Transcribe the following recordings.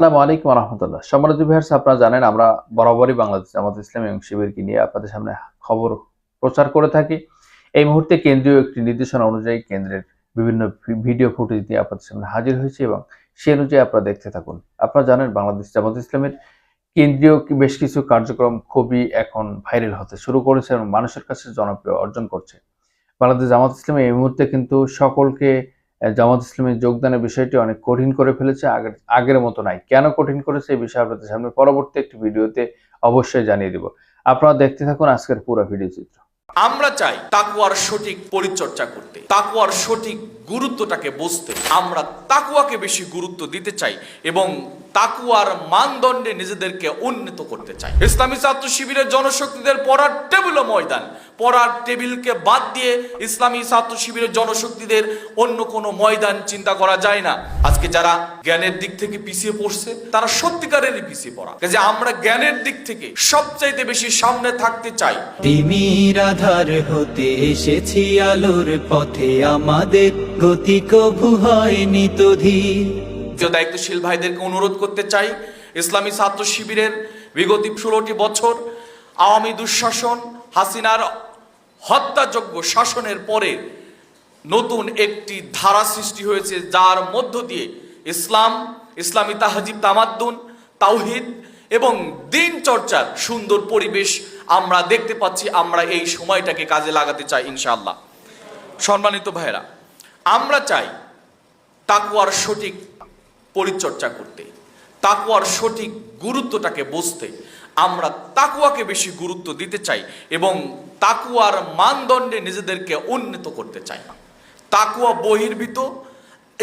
আসসালামু আলাইকুম রহমতুল্লাহ সম্মানিত ভিউয়ার্স, আপনারা জানেন আমরা বরাবরই বাংলাদেশ জামাত ইসলামী এবং শিবিরকে নিয়ে আপনাদের সামনে খবর প্রচার করে থাকি। এই মুহূর্তে কেন্দ্রীয় একটি নির্দেশনা অনুযায়ী কেন্দ্রের বিভিন্ন ভিডিও ফুটেজ দিয়ে আপনাদের সামনে হাজির হয়েছে এবং সে অনুযায়ী আপনারা দেখতে থাকুন। আপনারা জানেন বাংলাদেশ জামাত ইসলামের কেন্দ্রীয় বেশ কিছু কার্যক্রম খুবই এখন ভাইরাল হতে শুরু করেছে এবং মানুষের কাছে জনপ্রিয় অর্জন করছে। বাংলাদেশ জামাত ইসলামী এই মুহূর্তে কিন্তু সকলকে জামাত ইসলামের যোগদানের বিষয়টি অনেক কঠিন করে ফেলেছে, আগের আগের মতো নাই। কেন কঠিন করেছে এই বিষয়ে আপনাদের সামনে পরবর্তী একটি ভিডিওতে অবশ্যই জানিয়ে দিব। আপনারা দেখতে থাকুন আজকের পুরো ভিডিও চিত্র। আমরা চাই তাকুয়ার সঠিক পরিচর্যা করতে, তাকুয়ার সঠিক গুরুত্বটাকে বুঝতে, আমরা তাকুয়াকে বেশি গুরুত্ব দিতে চাই এবং তাকুয়ার মানদণ্ডে নিজেদেরকে উন্নীত করতে চাই। ইসলামী ছাত্র শিবিরের জনশক্তিদের পড়ার টেবিল ময়দান। পড়ার টেবিলকে বাদ দিয়ে ইসলামী ছাত্র শিবিরের জনশক্তিদের অন্য কোনো ময়দান চিন্তা করা যায় না। আজকে যারা জ্ঞানের দিক থেকে পিছিয়ে পড়ছে, তারা সত্যিকারেরই পিছিয়ে পড়া। যে আমরা জ্ঞানের দিক থেকে সবচাইতে বেশি সামনে থাকতে চাই। তিমির আধার হতে এসেছি আলোর পথে আমাদের। গতি কভু হয়নি দায়িত্বশীল ভাইদেরকে অনুরোধ করতে চাই, ইসলামী ছাত্র শিবিরের বিগত ষোলোটি বছর আওয়ামী দুঃশাসন, হাসিনার হত্যাযোগ্য শাসনের পরে নতুন একটি ধারা সৃষ্টি হয়েছে, যার মধ্য দিয়ে ইসলাম, ইসলামী তাহাজিব, তামাদ্দুন, তাওহিদ এবং দিন চর্চার সুন্দর পরিবেশ আমরা দেখতে পাচ্ছি, আমরা এই সময়টাকে কাজে লাগাতে চাই ইনশাআল্লাহ। সম্মানিত ভাইরা আমরা চাই তাকুয়ার সঠিক পরিচর্যা করতে, তাকুয়ার সঠিক গুরুত্বটাকে বুঝতে আমরা তাকুয়াকে বেশি গুরুত্ব দিতে চাই এবং তাকুয়ার মানদণ্ডে নিজেদেরকে উন্নীত করতে চাই। তাকুয়া বহির্ভূত,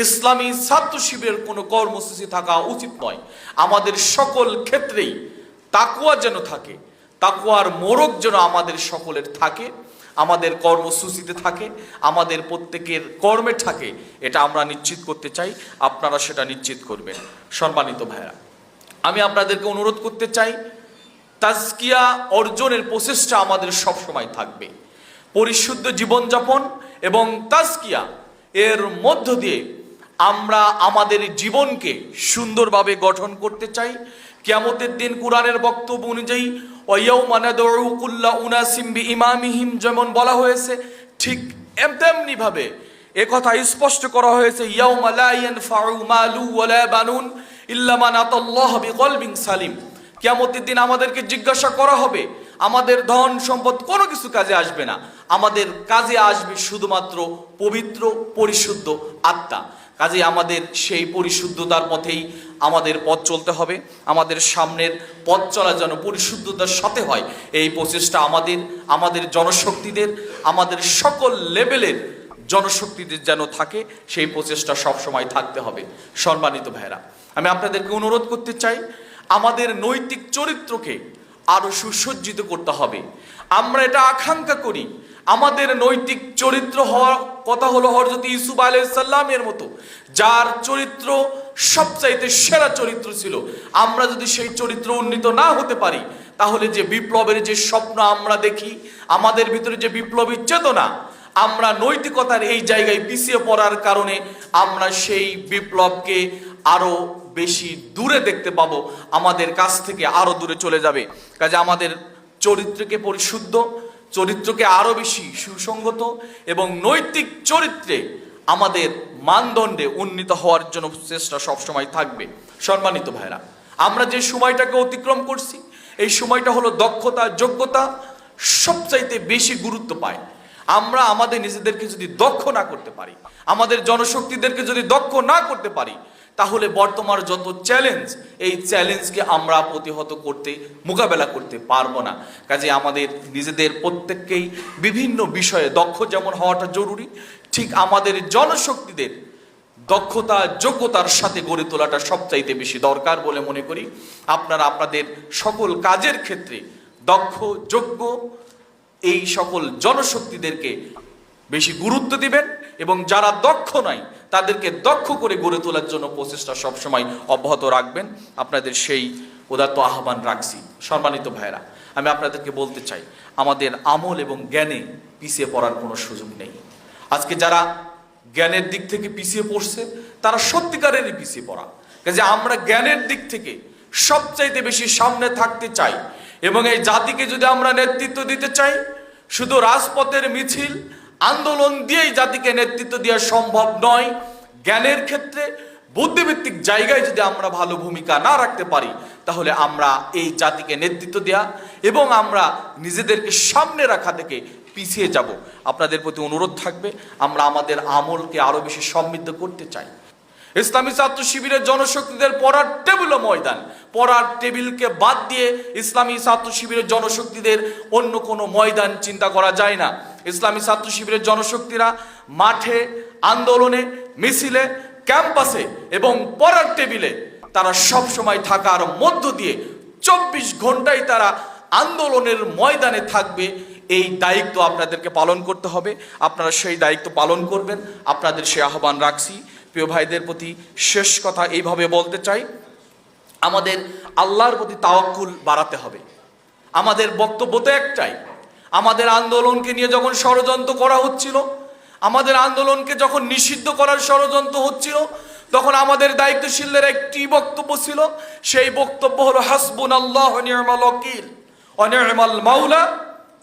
ইসলামী ছাত্র শিবিরের কোনো কর্মসূচি থাকা উচিত নয়। আমাদের সকল ক্ষেত্রেই তাকুয়া যেন থাকে, তাকুয়ার মোরক যেন আমাদের সকলের থাকে। আমাদের কর্মসূচিতে থাকে, আমাদের প্রত্যেকের কর্মে থাকে, এটা আমরা নিশ্চিত করতে চাই, আপনারা সেটা নিশ্চিত করবেন। সম্মানিত ভাইরা আমি আপনাদেরকে অনুরোধ করতে চাই, তাজকিয়া অর্জনের প্রচেষ্টা আমাদের সব সময় থাকবে। পরিশুদ্ধ জীবনযাপন এবং তাজকিয়া এর মধ্য দিয়ে আমরা আমাদের জীবনকে সুন্দরভাবে গঠন করতে চাই। কিয়ামতের দিন কোরআনের বক্তব্য অনুযায়ী ওয়াইয়াউমা নাদউ কুল্লা উনাসিম বিইমামিহিম যেমন বলা হয়েছে, ঠিক তেমনি ভাবে একথা স্পষ্ট করা হয়েছে, ইয়াউমা লা ইয়ানফাউ মালু ওয়ালা বানুন আতাল্লাহ বিকলবিন সালিম কিয়ামতের দিন আমাদেরকে জিজ্ঞাসা করা হবে, আমাদের ধন সম্পদ কোনো কিছু কাজে আসবে না। আমাদের কাজে আসবে শুধুমাত্র পবিত্র, পরিশুদ্ধ আত্মা। কাজে আমাদের সেই পরিশুদ্ধতার পথেই আমাদের পথ চলতে হবে। আমাদের সামনের পথ চলা যেন পরিশুদ্ধতার সাথে হয়, এই প্রচেষ্টা আমাদের আমাদের জনশক্তিদের, আমাদের সকল লেভেলের জনশক্তিদের যেন থাকে, সেই প্রচেষ্টা সবসময় থাকতে হবে। সম্মানিত ভাইরা আমি আপনাদেরকে অনুরোধ করতে চাই, আমাদের নৈতিক চরিত্রকে আরও সুসজ্জিত করতে হবে। আমরা এটা আকাঙ্ক্ষা করি আমাদের নৈতিক চরিত্র হওয়ার কথা হলো হরজত ইসুফ আলাইসাল্লামের মতো, যার চরিত্র সবচাইতে সেরা চরিত্র ছিল। আমরা যদি সেই চরিত্র উন্নীত না হতে পারি, তাহলে যে বিপ্লবের যে স্বপ্ন আমরা দেখি, আমাদের ভিতরে যে বিপ্লবী চেতনা, আমরা নৈতিকতার এই জায়গায় পিছিয়ে পড়ার কারণে আমরা সেই বিপ্লবকে আরও বেশি দূরে দেখতে পাবো, আমাদের কাছ থেকে আরও দূরে চলে যাবে। কাজে আমাদের চরিত্রকে পরিশুদ্ধ চরিত্রকে আরও বেশি সুসঙ্গত এবং নৈতিক চরিত্রে আমাদের মানদণ্ডে উন্নীত হওয়ার জন্য চেষ্টা সবসময় থাকবে। সম্মানিত ভাইরা আমরা যে সময়টাকে অতিক্রম করছি, এই সময়টা হলো দক্ষতা, যোগ্যতা সবচাইতে বেশি গুরুত্ব পায়। আমরা আমাদের নিজেদেরকে যদি দক্ষ না করতে পারি, আমাদের জনশক্তিদেরকে যদি দক্ষ না করতে পারি তাহলে বর্তমান যত চ্যালেঞ্জ এই চ্যালেঞ্জকে আমরা প্রতিহত করতে, মোকাবেলা করতে পারব না। কাজে আমাদের নিজেদের প্রত্যেককেই বিভিন্ন বিষয়ে দক্ষ যেমন হওয়াটা জরুরি, ঠিক আমাদের জনশক্তিদের দক্ষতা, যোগ্যতার সাথে গড়ে তোলাটা সবচাইতে বেশি দরকার বলে মনে করি। আপনারা আপনাদের সকল কাজের ক্ষেত্রে দক্ষ, যোগ্য, এই সকল জনশক্তিদেরকে বেশি গুরুত্ব দিবেন। এবং যারা দক্ষ নয় তাদেরকে দক্ষ করে গড়ে তোলার জন্য প্রচেষ্টা সবসময় অব্যাহত রাখবেন। আপনাদের সেই উদাত্ত আহ্বান রাখছি। সম্মানিত ভাইরা আমি আপনাদেরকে বলতে চাই, আমাদের আমল এবং জ্ঞানে পিছিয়ে পড়ার কোনো সুযোগ নেই। আজকে যারা জ্ঞানের দিক থেকে পিছিয়ে পড়ছে, তারা সত্যিকারেরই পিছিয়ে পড়া। কাজে আমরা জ্ঞানের দিক থেকে সবচাইতে বেশি সামনে থাকতে চাই এবং এই জাতিকে যদি আমরা নেতৃত্ব দিতে চাই, শুধু রাজপথের মিছিল আন্দোলন দিয়েই জাতিকে নেতৃত্ব দেওয়া সম্ভব নয়। জ্ঞানের ক্ষেত্রে বুদ্ধিভিত্তিক জায়গায় যদি আমরা ভালো ভূমিকা না রাখতে পারি, তাহলে আমরা এই জাতিকে নেতৃত্ব দেয়া এবং আমরা নিজেদেরকে সামনে রাখা থেকে পিছিয়ে যাব। আপনাদের প্রতি অনুরোধ থাকবে, আমরা আমাদের আমলকে আরও বেশি সমৃদ্ধ করতে চাই। ইসলামী ছাত্র শিবিরের জনশক্তিদের পড়ার টেবিলও ময়দান। পড়ার টেবিলকে বাদ দিয়ে ইসলামী ছাত্র শিবিরের জনশক্তিদের অন্য কোনো ময়দান চিন্তা করা যায় না। ইসলামী ছাত্র শিবিরের জনশক্তিরা মাঠে, আন্দোলনে, মিছিলে, ক্যাম্পাসে এবং পড়ার টেবিলে তারা সব সময় থাকার মধ্য দিয়ে চব্বিশ ঘন্টায় তারা আন্দোলনের ময়দানে থাকবে। এই দায়িত্ব আপনাদেরকে পালন করতে হবে। আপনারা সেই দায়িত্ব পালন করবেন। আপনাদের সে আহ্বান রাখছি। প্রিয় ভাইদের প্রতি শেষ কথা এইভাবে বলতে চাই। আমাদের আল্লাহর প্রতি তাওয়াক্কুল বাড়াতে হবে। আমাদের বক্তব্য তো একটাই আমাদের আন্দোলনকে নিয়ে যখন ষড়যন্ত্র করা হচ্ছিল, আমাদের আন্দোলনকে যখন নিষিদ্ধ করার ষড়যন্ত্র হচ্ছিল, তখন আমাদের দায়িত্বশীলদের একটি বক্তব্য ছিল, সেই বক্তব্য হলো হাসবুন আল্লাহ নির্মাল অকিল অনির্মাল মাউলা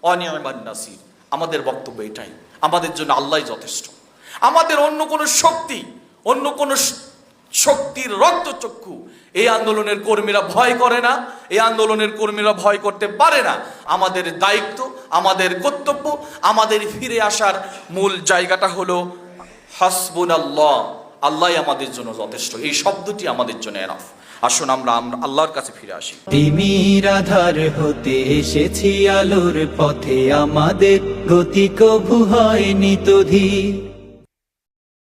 অনির্মাল নাসির। আমাদের বক্তব্য এটাই। আমাদের জন্য আল্লাহ যথেষ্ট। আমাদের অন্য কোনো শক্তি, অন্য কোনো শক্তির রক্তচক্ষু এই আন্দোলনের কর্মীরা ভয় করে না, এই আন্দোলনের কর্মীরা ভয় করতে পারে না। আমাদের দায়িত্ব, আমাদের কর্তব্য, আমাদের ফিরে আসার মূল জায়গাটা হলো হাসবুন আল্লাহ আল্লাহ আমাদের জন্য যথেষ্ট। এই শব্দটি আমাদের জন্য এনাফ। আসুন আমরা আমরা আল্লাহর কাছে ফিরে আসি। তিমির আধার হতে এসেছি, আলোর পথে আমাদের গতি কভু হয়নি তো ধীর